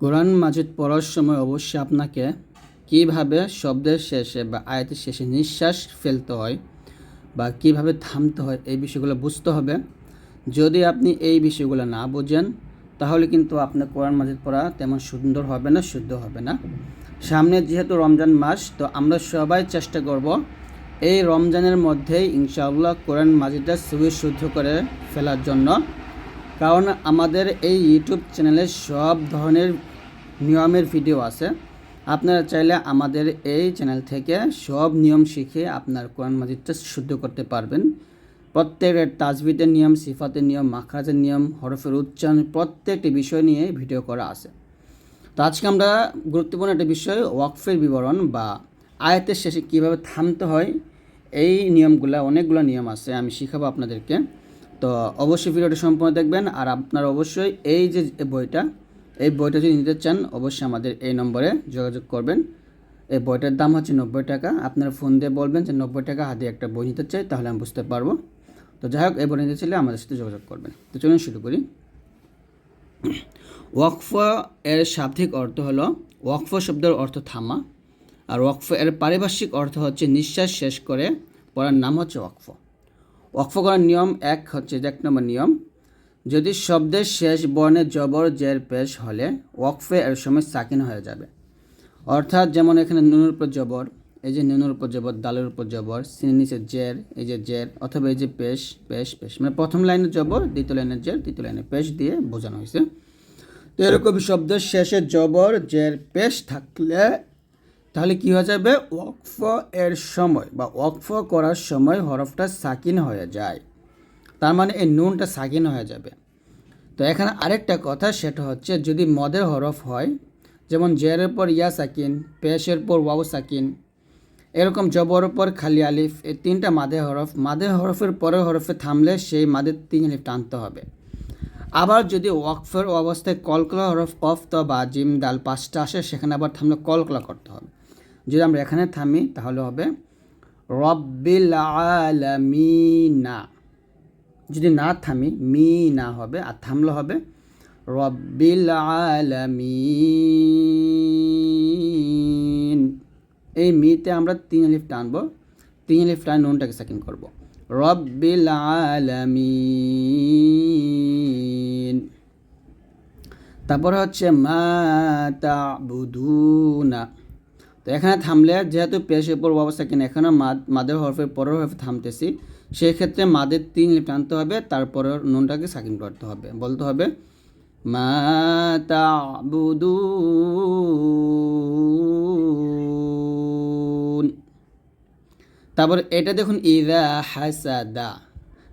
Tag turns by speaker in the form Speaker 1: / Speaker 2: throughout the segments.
Speaker 1: কোরআন মাজিদ পড়ার সময় অবশ্যই আপনাকে কীভাবে শব্দের শেষে বা আয়াতের শেষে নিঃশ্বাস ফেলতে হয় বা কীভাবে থামতে হয় এই বিষয়গুলো বুঝতে হবে। যদি আপনি এই বিষয়গুলো না বোঝেন, তাহলে কিন্তু আপনার কোরআন মাজিদ পড়া তেমন সুন্দর হবে না, শুদ্ধ হবে না। সামনে যেহেতু রমজান মাস, তো আমরা সবাই চেষ্টা করব এই রমজানের মধ্যেই ইনশাআল্লাহ কোরআন মাজিদটা সুবি শুদ্ধ করে ফেলার জন্য। কারণ আমাদের এই ইউটিউব চ্যানেলে সব ধরনের নিয়মের ভিডিও আছে। আপনারা চাইলে আমাদের এই চ্যানেল থেকে সব নিয়ম শিখে আপনার কোরআন মাজিদটা শুদ্ধ করতে পারবেন। প্রত্যেকের তাজবিদের নিয়ম, সিফাতের নিয়ম, মাখরাজের নিয়ম, হরফের উচ্চারণ, প্রত্যেকটি বিষয় নিয়ে ভিডিও করা আছে। তো আজকে আমরা গুরুত্বপূর্ণ একটা বিষয়, ওয়াকফের বিবরণ বা আয়াতের শেষে কীভাবে থামতে হয়, এই নিয়মগুলো, অনেকগুলো নিয়ম আছে, আমি শিখাবো আপনাদেরকে। তো অবশ্যই ভিডিওটি সম্পূর্ণ দেখবেন, আর আপনারা অবশ্যই এই যে বইটা, এই বইটা যদি নিতে চান, অবশ্যই আমাদের এই নম্বরে যোগাযোগ করবেন। এই বইটার দাম হচ্ছে নব্বই টাকা। আপনারা ফোন দিয়ে বলবেন যে নব্বই টাকা হাতে একটা বই নিতে চাই, তাহলে আমি বুঝতে পারব। তো যাই হোক, এই বই নিতে চাইলে আমাদের সাথে যোগাযোগ করবেন। তো চলুন শুরু করি। ওয়াকফ এর শাব্দিক অর্থ হলো, ওয়াকফ শব্দের অর্থ থামা, আর ওয়াকফ এর পারিভাষিক অর্থ হচ্ছে নিঃশ্বাস শেষ করে, পড়ার নাম হচ্ছে ওয়াকফ। ওয়াকফ নিয়ম এক হচ্ছে এক নম্বর নিয়ম, যদি শব্দের শেষ বর্ণে জবর, জের, পেশ হলে ওয়াকফে এর সময় সাকিন হয়ে যাবে। অর্থাৎ যেমন এখানে নুনের উপর জবর, এই যে নুনের উপর জবর, দালের উপর জবর, সিনের নিচে জের, এই যে জের, অথবা এই যে পেশ পেশ পেশ মানে প্রথম লাইনের জবর, দ্বিতীয় লাইনের জের, তৃতীয় লাইনে পেশ দিয়ে বোঝানো হয়েছে। তো এরকম শব্দের শেষে জবর, জের, পেশ থাকলে তাহলে কি হয়ে যাবে? ওয়াকফ এর সময় বা ওয়াকফ করার সময় হরফটা সাকিন হয়ে যায়। তার মানে এই নুনটা সাকিন হয়ে যাবে। তো এখানে আরেকটা কথা, সেটা হচ্ছে যদি মদের হরফ হয়, যেমন জেরের পর ইয়া সাকিন পেশের পর ওয়াও সাকিন, এরকম জবর পর খালি আলিফ, এই তিনটা মাদে হরফ মাদে হরফের পরের হরফে থামলে সেই মাদের তিন আলিফ টানতে হবে। আবার যদি ওয়াকফের অবস্থায় কলকলা হরফ কফ, তো বা জিম, দাল পাঁচটা আসে, সেখানে আবার থামলে কলকলা করতে হবে। যদি আমরা এখানে থামি, তাহলে হবে রব্বিল আলামিনা। যদি না থামি মি না হবে, আর থামলে হবে রব্বিল আলামিন। এই মিতে আমরা তিন আলিফ টানবো, তিন আলিফ টান নুনটাকে সেকেন্ড করব। রব্বিল আলামিন। তারপরে হচ্ছে মা তা তাবুদুনা। তো এখানে থামলে যেহেতু পেশের পর অবস্থা কিনা, এখানে মাদ মাদের হরফের পরের হরফে থামতেছি। সেই ক্ষেত্রে মাদের তিন লিপ টানতে হবে, তারপরে নুনটাকে সাকিন করতে হবে। বলতে হবে, মা তাবুদুন। তারপর এটা দেখুন, ইদা হাসাদা।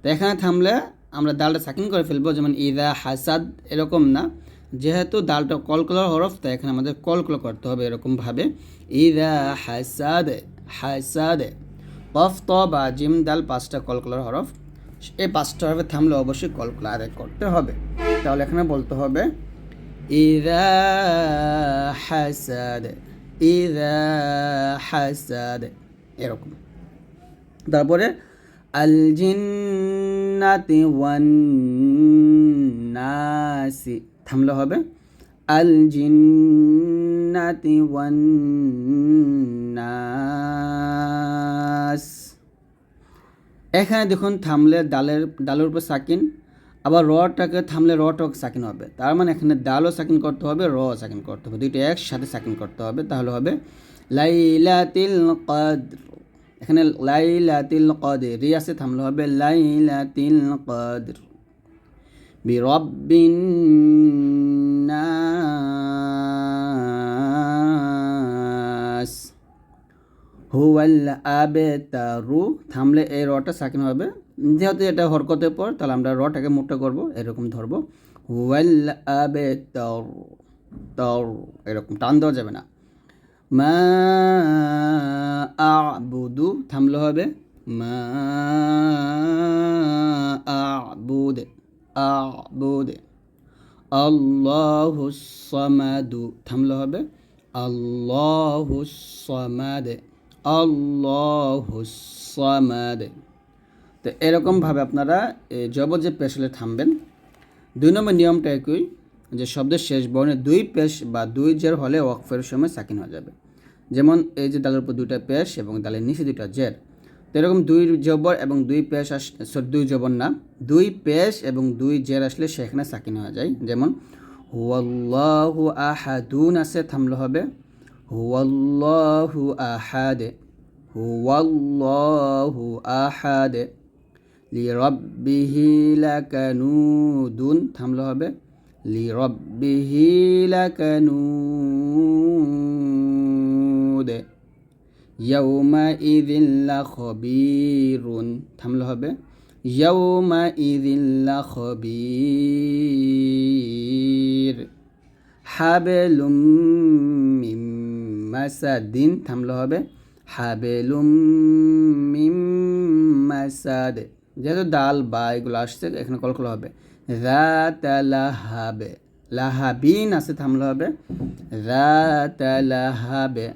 Speaker 1: তো এখানে থামলে আমরা দালটা সাকিন করে ফেলব, যেমন, ইদা হাসাদ, এরকম না। যেহেতু দালটা কলকলার হরফ, তাই এখানে আমাদের কলকলা করতে হবে এরকমভাবে। ইদা হাসাদ হাসাদ। কফ বা জিম, দাল পাঁচটা কলকলার হরফ। এই পাঁচটা হরফে থামলে অবশ্যই কলকলা আদায় করতে হবে। তাহলে এখানে বলতে হবে, ইদা হাসাদ ইদা হাসাদ। এরকম। তারপরে, আল জিন্নাতি ওয়ান নাসি। থামলে হবে ওয়ান নাস এখানে দেখুন থামলে ডালের ডালের উপর সাকিন, আবার রটাকে থামলে রটক সাকিন হবে। তার মানে এখানে ডালও সাকিন করতে হবে র সাকিন করতে হবে। দুইটা একসাথে সাকিন করতে হবে, তাহলে হবে লাইলাতিল কদ্র। এখানে লাইলাতিল কদর, রি আছে, থামলে হবে লাইলাতিল কদর। বিরব্বিন নাস। হুয়াল আবেতারু, থামলে এই রটা সাকিন হবে। যেহেতু এটা হরকতের পর, তাহলে আমরা রটাকে মোটা করব, এরকম ধরবো। হুয়াল আবেতার, তর, এরকম টান দেওয়া যাবে না। মা আবুদু, থামলে হবে। মা আবুদ আবুদ। আল্লাহু সামাদু, থামলে হবে। আল্লাহু সামাদ। আল্লাহু সামাদ। তো এরকমভাবে আপনারা জবর যে পেশলে থামবেন। দুই নম্বর নিয়মটা একই যে শব্দের শেষ বর্ণে দুই পেশ বা দুই জের হলে ওয়াকফের সময় সাকিন হয়ে যাবে। যেমন এই যে দালের উপর দুইটা পেশ এবং দালের নিচে দুইটা জের। তো এরকম দুই জবর এবং দুই পেশ আস sorry, দুই জবর না দুই পেশ এবং দুই জের আসলে সেখানে সাকিন হয়ে যায়। যেমন আহাদুন আছে থামলে হবে। হুয়াল্লাহু আহাদে হুয়াল্লাহু আহাদে লিরব্বিহি লাকানুদুন থামলে হবে লিরব্বিহি লাকানুদ ইয়াউমাইযিন লাখবীরুন থামলে হবে ইয়াউমাইযিন লাখবীর হাবেলুম মিম মাসাদিন থামলে হবে। হাবেলুম মিম মাসাদ। যেহেতু ডাল বা এগুলো আসছে, এখানে কলকল হবে। রাত লাহাবে লাহাবিন আছে, থামলে হবে। রাত লাহাবে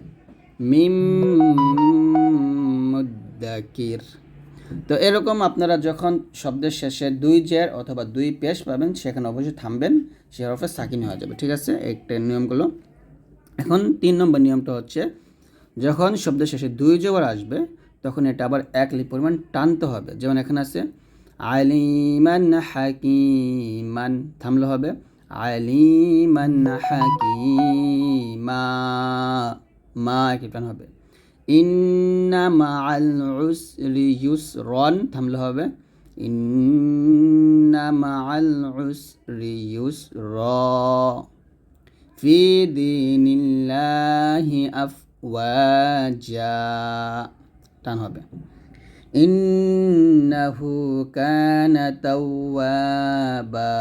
Speaker 1: মিম মুদ্দাকির। তো এরকম আপনারা যখন শব্দের শেষে দুই জের অথবা দুই পেশ পাবেন, সেখানে অবশ্যই থামবেন সে হরফে সাকিন হয়ে যাবে। ঠিক আছে? একটা নিয়মগুলো। এখন তিন নম্বর নিয়মটা হচ্ছে, যখন শব্দের শেষে দুই জবর আসবে, তখন এটা আবার এক লিপ পরিমাণ টানতে হবে। যেমন এখানে আছে, আলিমান হাকিমান, থামলে হবে, আলিমান হাকিমা, মা একই টান হবে। ইন্না মাআল উসরি ইউসরন, থামলে হবে ইন্না মাআল উসরি ইউসর। في دين الله أفواجا টান হবে إنه كان توابا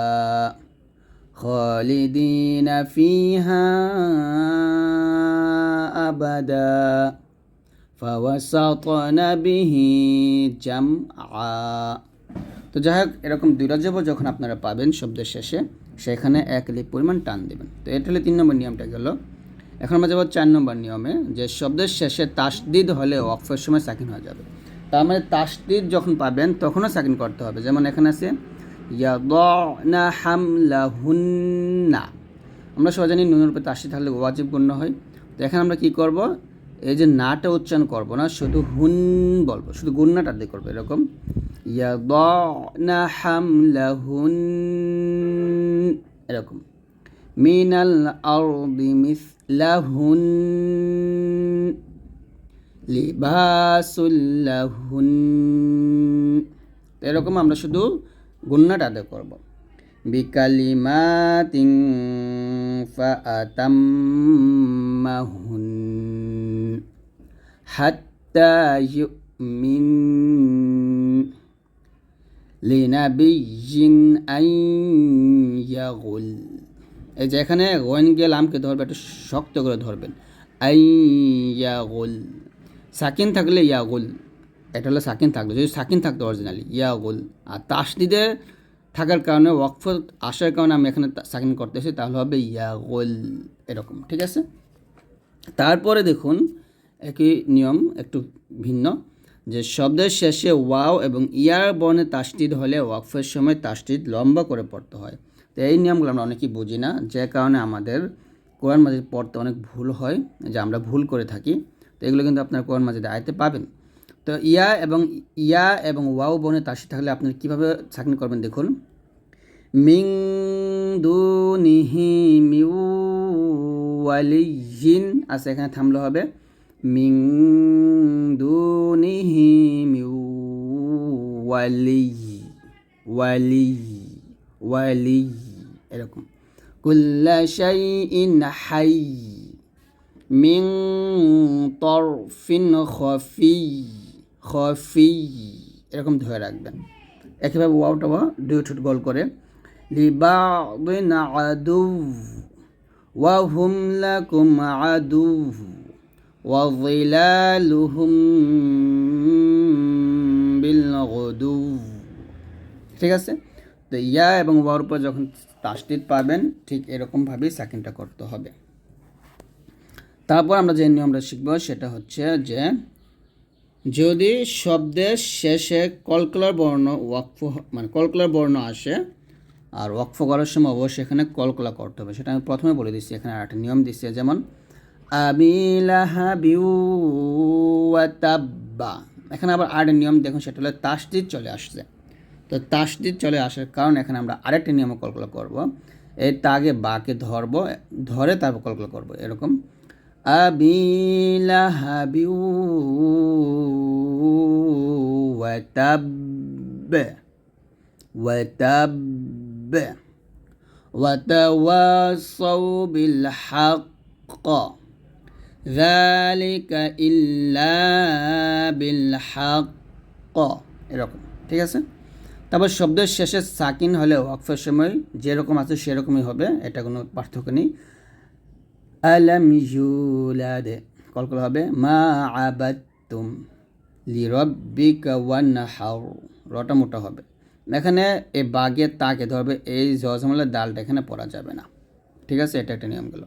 Speaker 1: خالدين فيها أبدا فوسطن به جمعا তো যাই হোক এরকম দুইটা যাব যখন আপনারা পাবেন শব্দের শেষে সেখানে এক লিপ পরিমাণ টান দেবেন। তো এটা হলে তিন নম্বর নিয়মটা গেল। এখন আমরা যাব চার নম্বর নিয়মে, যে শব্দের শেষে তাসদিদ হলে অফের সময় সাকিন হয়ে যাবে। তার মানে তাসদিদ যখন পাবেন, তখনও সাকিন করতে হবে। যেমন এখানে আছে ইয়াদনা হামলাহুন্না। আমরা সবাই জানি নুনের উপরে তাসদিদ থাকলে ওয়াজিব গণ্য হয়। তো এখানে আমরা কি করব? এই যে নাটা উচ্চারণ করব না, শুধু হুন বলব। শুধু গুন্নাটা দিয়ে করব, এরকম। ইয়াদনা হামলাহুন এরকম। মিনাল আরদি মিসলাহুন লিবাসুল্লাহুন এরকম আমরা শুধু গুন্নাটা আদায় করব। বিকালিমাতিং ফাআতাম্মাহুন হাত্তা ইউমিন। লিনাবিয়িন আন ইয়াগুল। এই যে এখানে গইন গেল আমকে ধরবে, একটু শক্ত করে ধরবেন আই ইয়াগুল। সাকিন থাকলে ইয়াগুল। এটা হলো সাকিন থাকল যদি সাকিন থাকতো অরিজিনালি ইয়াগুল। আর তাসদিদে থাকার কারণে, ওয়াকফ আসার কারণে আমি এখানে সাকিন করতেছি, তাহলে হবে ইয়াগুল। এরকম, ঠিক আছে? তারপরে দেখুন, একই নিয়ম, একটু ভিন্ন। যে শব্দের শেষে ওয়াও এবং ইয়ার বর্ণে তাসটিদ হলে ওয়াকফের সময় তাসটিদ লম্বা করে পড়তে হয়। তো এই নিয়মগুলো আমরা অনেকেই বুঝি না, যে কারণে আমাদের কোরআন মাজিদ পড়তে অনেক ভুল হয়, যে আমরা ভুল করে থাকি। তো এগুলো কিন্তু আপনার কোরআন মাজিদ আয়তে পাবেন। তো ইয়া এবং ইয়া এবং ওয়াও বনে তাসটিদ থাকলে আপনি কীভাবে সাকিন করবেন দেখুন। মিং দু নিহি মিউ ওয়ালিয়িন আছে এখানে থামলে হবে। মিং দুনিহি মিউ ওয়ালি ওয়ালি ওয়ালি, এরকম। কুল্লা শাইইন হাই মিং তরফিন খফি খফি, এরকম ধরে রাখবেন। একইভাবে ওয়াওটা দুই ঠোঁট গোল করে। লিবাদিন আদু ওয়াহুম লাকুম আদু وظلالهم بالغدو ঠিক আছে তো ইয়া এবং ওয়ার উপর যখন তাসদিদ পাবেন ঠিক এরকমভাবেই সাকিনটা করতে হবে তারপর আমরা যে নিয়মটা শিখব সেটা হচ্ছে যে যদি শব্দের শেষে কলকলার বর্ণ ওয়াকফ হ- মানে কলকলার বর্ণ আসে আর ওয়াকফ করার সময় অবশ্যই এখানে কলকলা করতে হবে সেটা আমি প্রথমে বলে দিচ্ছি এখানে আর একটা নিয়ম দিচ্ছি যেমন আবিলাহাবিউ ওয়াতাব্বা এখানে আবার আরেকটা নিয়ম দেখুন সেটা হলো তাসদিদ চলে আসছে তো তাসদিদ চলে আসার কারণে এখানে আমরা আরেকটা নিয়ম কল্পনা করব এই তাগে বাকে ধরবো ধরে তারপর কল্পনা করব এরকম আবিলাহাবিউ ওয়াতাব্ব وتب وتواصوا بالحق ذلك ইল্লা বিল এরকম, ঠিক আছে? তারপর শব্দের শেষে সাকিন হলেও অক্ষর সময় যেরকম আছে সেরকমই হবে, এটা কোনো পার্থক্য নেই। আলম ইউলাদে কলকল হবে, মা আবাত্তুম লিরব্বিকা ওয়ান হাউ রটা মোটা হবে। এখানে এই বাঘে তাকে ধরবে, এই জজমলের ডালটা এখানে পড়া যাবে না। ঠিক আছে? এটা একটা নিয়ম গেল।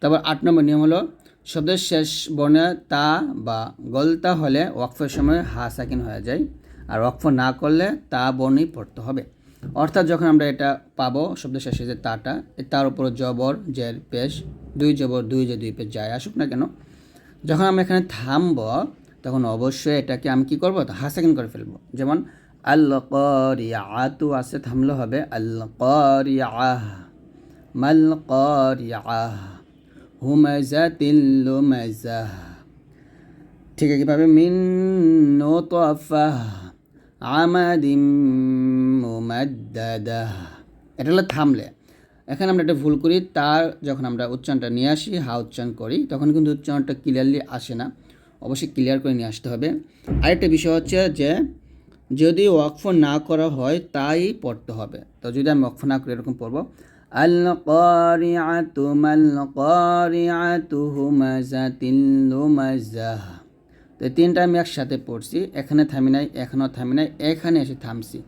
Speaker 1: তারপর আট নম্বর নিয়ম হলো শব্দের শেষ বর্ণে তা বা গলতা হলে ওয়াকফের সময় হা সাকিন হয়ে যায় আর ওয়াকফ না করলে তা বর্ণই পড়তে হবে। অর্থাৎ যখন আমরা এটা পাবো, শব্দের শেষে যে তাটা তার উপর জবর, জের, পেশ, দুই জবর, দুই যে দুই পেশ যায় আসুক না কেন, যখন আমরা এখানে থামব, তখন অবশ্যই এটাকে আমি কি করব? হা সাকিন করে ফেলব। যেমন আল করিয়াতু আছে, থামলে হবে আল করিয়াহ মাল ঠিক কীভাবে মিন এটা হলো থামলে। এখানে আমরা একটা ভুল করি, তার যখন আমরা উচ্চারণটা নিয়ে আসি, হা উচ্চারণ করি, তখন কিন্তু উচ্চারণটা ক্লিয়ারলি আসে না। অবশ্যই ক্লিয়ার করে নিয়ে আসতে হবে। আরেকটা বিষয় হচ্ছে যে, যদি ওয়াকফ না করা হয়, তাই পড়তে হবে। তো যদি আমি ওয়াকফ না করি এরকম পড়ব কারিআতু মাল কারিআতু হুমাজাতিল লুমাজাহ তো তিনটা আমি একসাথে পড়ছি, এখানে থামি নাই, এখানেও থামি নাই, এখানে এসে থামছি।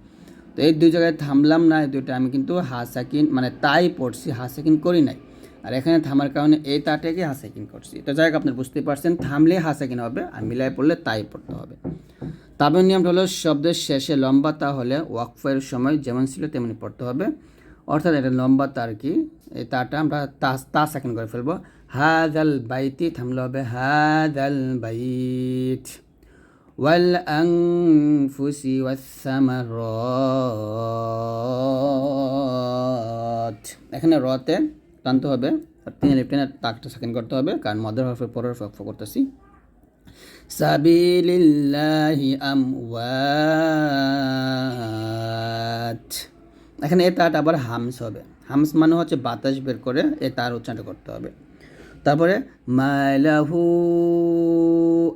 Speaker 1: তো এই দুই জায়গায় থামলাম না, এই দুইটা আমি কিন্তু হাসাকিন মানে তাই পড়ছি, হাসাকিন করি নাই। আর এখানে থামার কারণে এই তাটাকে হাসাকিন করছি। তো যাই হোক আপনি বুঝতে পারছেন থামলে হাসাকিন হবে, আর মিলাই পড়লে তাই পড়তে হবে। তাবের নিয়মটা হলো, শব্দের শেষে লম্বা তা হলে ওয়াকফের সময় যেমন ছিল তেমনি পড়তে হবে। অর্থাৎ এটা লম্বা তার কি? এই তাটা আমরা তা তা সেকেন্ড করে ফেলব। হাদাল বাইতি থামলে হবে হাদাল বাইত। ওয়াল আনফুসি ওয়াসামারত এখানে রতে টানতে হবে তিন লিফটেনের তাকটা সেকেন্ড করতে হবে, কারণ মদের হরফের পরের হরফ করতেছি। সাবিলিল্লাহি আমওয়াত। এখানে এ তাট আবার হামস হবে। হামস মানে হচ্ছে বাতাস বের করে এ তার উচ্চারণ করতে হবে। তারপরে, মালাহু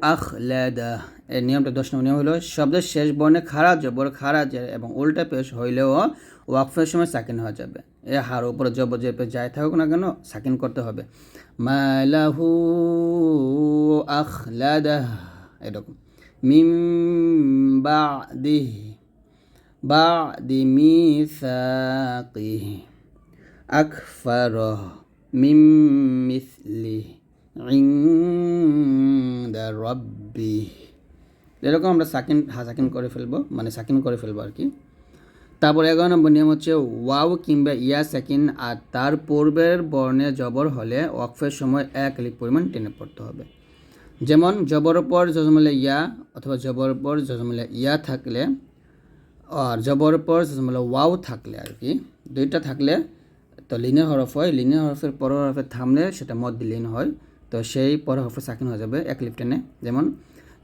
Speaker 1: আখলাদা এর নিয়মটা দশ নম্বর নিয়ম হলো, শব্দের শেষ বর্ণে খারাপ জবর খারাপ জের এবং উল্টা পেশ হইলেও ওয়াকফের সময় সাকিন হয়ে যাবে। এ হার উপরে জবর যে পেশ যাই থাকুক না কেন, সাকিন করতে হবে। মালাহু আখলাদা এরকম। মিম বা বাদিহি বাদি মিসাকিহি আকফারহ মিম মিসলিহি ইনদা রাব্বিহি এরকম আমরা সাকিন, হা, সাকিন করে ফেলব মানে সাকিন করে ফেলব আর কি। তারপর এগারো নম্বর নিয়ম হচ্ছে ওয়াও কিংবা ইয়া সাকিন, আর তার পূর্বের বর্ণে জবর হলে ওয়াকফের সময় এক লিপ পরিমাণ টেনে পড়তে হবে। যেমন, জবর পর জজমলে ইয়া, অথবা জবর পর জজমলে ইয়া থাকলে আর জবর পর জজমলে ওয়াও থাকলে আর কি দুইটা থাকলে তো লিনের হরফ হয় লিনের হরফের পর হরফে থামলে সেটা মদ লিন হয় তো সেই পর হরফে সাকিন হয়ে যাবে এক লিপ টেনে যেমন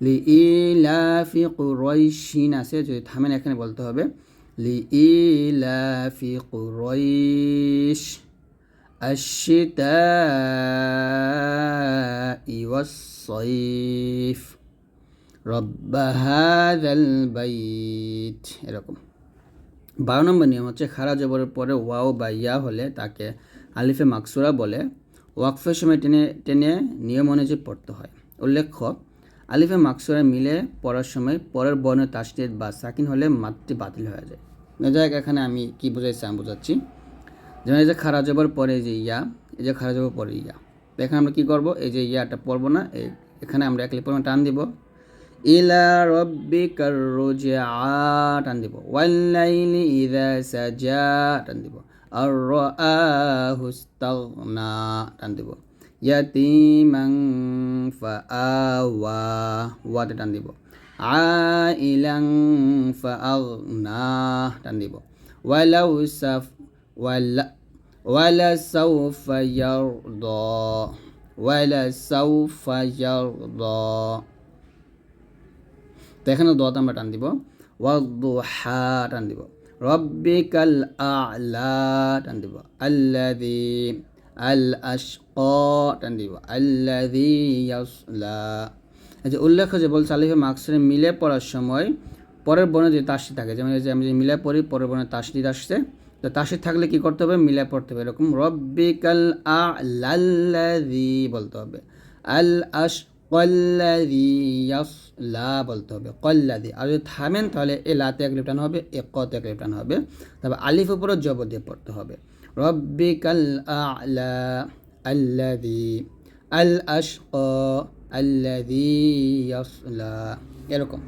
Speaker 1: লি ইলাফি কুরাইশিন আছে যদি থামেন এখানে বলতে হবে লি ইলাফি কুরাইশ الشتاء والصيف রব্বাহাদাল এরকম। বারো নম্বর নিয়ম হচ্ছে, খারা জবরের পরে ওয়াও বা ইয়া হলে তাকে আলিফে মাকসুরা বলে। ওয়াকফের সময় টেনে টেনে নিয়ম অনুযায়ী পড়তে হয়। উল্লেখ্য, আলিফে মাকসুরা মিলে পড়ার সময় পরের বর্ণের তাসনিদ বা সাকিন হলে মাতটি বাতিল হয়ে যায়। যাই এখানে আমি কী বোঝাইছি আমি বোঝাচ্ছি। যেমন এই যে খারা জবর পরে যে ইয়া, এই যে খারা জবর পরে ইয়া। এখানে আমরা কী করব? এই যে ইয়াটা পড়ব না এখানে আমরা এক পরিমাণ টান দিব। ইলা রব্বিকার রুজআ, টান দিব। ওয়াল্লাইলি ইযা সাজা, টান দিব। আর রাআহু ইস্তাগনা, টান দিব। ইয়াতিমান ফাআওয়া, ওয়াতে টান দিব। আইলাং ফাআগনা, টান দিব। ওয়ালাউ সাফ, ওয়ালা ওয়ালা সাউফা ইয়ারদা, ওয়ালা সাউফা ইয়ারদা। তো এখানে দত আমরা টান দিব। ওয়াদুহা টান দিব। রব্বিকাল আলা টান দিব। আল্লাযী আল আশকা টান দিব। আল্লাযী ইয়াসলা। যে উল্লেখ যে বলছে, আলিফে মাকসুরে মিলে পড়ার সময় পরের বর্ণে যে তাসি থাকে, যেমন যে আমি যে মিলে পড়ি, পরের বর্ণে তাসদিদ আসছে। তো তাসিদ থাকলে কি করতে হবে? মিলে পড়তে হবে। এরকম রব্বিকাল আল্লাযী বলতে হবে। আল আশ কল্লাদি ইয়াসলা বলতে হবে, কল্লাদি। আর যদি থামেন, তাহলে এ লাতে এক লিপটান হবে, এ কতে এক লিপটান হবে? তবে আলিফ উপরে জব দিয়ে পড়তে হবে। রব্বিকাল আলা আল্লাদি, আল আশক, আল্লাদি ইয়াসলা এরকম।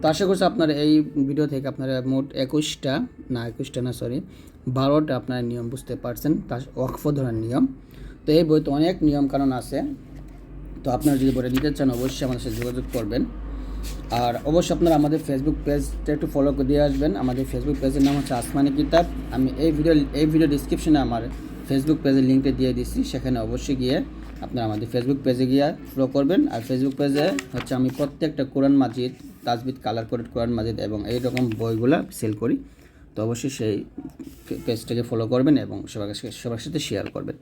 Speaker 1: তো আশা করছি আপনার এই ভিডিও থেকে আপনারা মোট একুশটা, না একুশটা না সরি বারোটা আপনারা নিয়ম বুঝতে পারছেন। তা ওয়াকফ ধরার নিয়ম। তো এই বইতে অনেক নিয়ম কানুন আছে। তো আপনারা যদি বলে নিতে চান, অবশ্যই আমাদের সাথে যোগাযোগ করবেন। আর অবশ্যই আপনারা আমাদের ফেসবুক পেজটা একটু ফলো করে দিয়ে আসবেন। আমাদের ফেসবুক পেজের নাম হচ্ছে আসমানি কিতাব। আমি এই ভিডিও এই ভিডিও ডিসক্রিপশনে আমার ফেসবুক পেজের লিঙ্কটা দিয়ে দিচ্ছি সেখানে অবশ্যই গিয়ে আপনারা আমাদের ফেসবুক পেজে গিয়ে ফলো করবেন। আর ফেসবুক পেজে হচ্ছে আমি প্রত্যেকটা কোরআন মাজিদ, তাজবিদ কালার কোডেড কোরআন মাজিদ এবং এই রকম বইগুলো সেল করি। তো অবশ্যই সেই পেজটাকে ফলো করবেন এবং সবার সবার সাথে শেয়ার করবেন।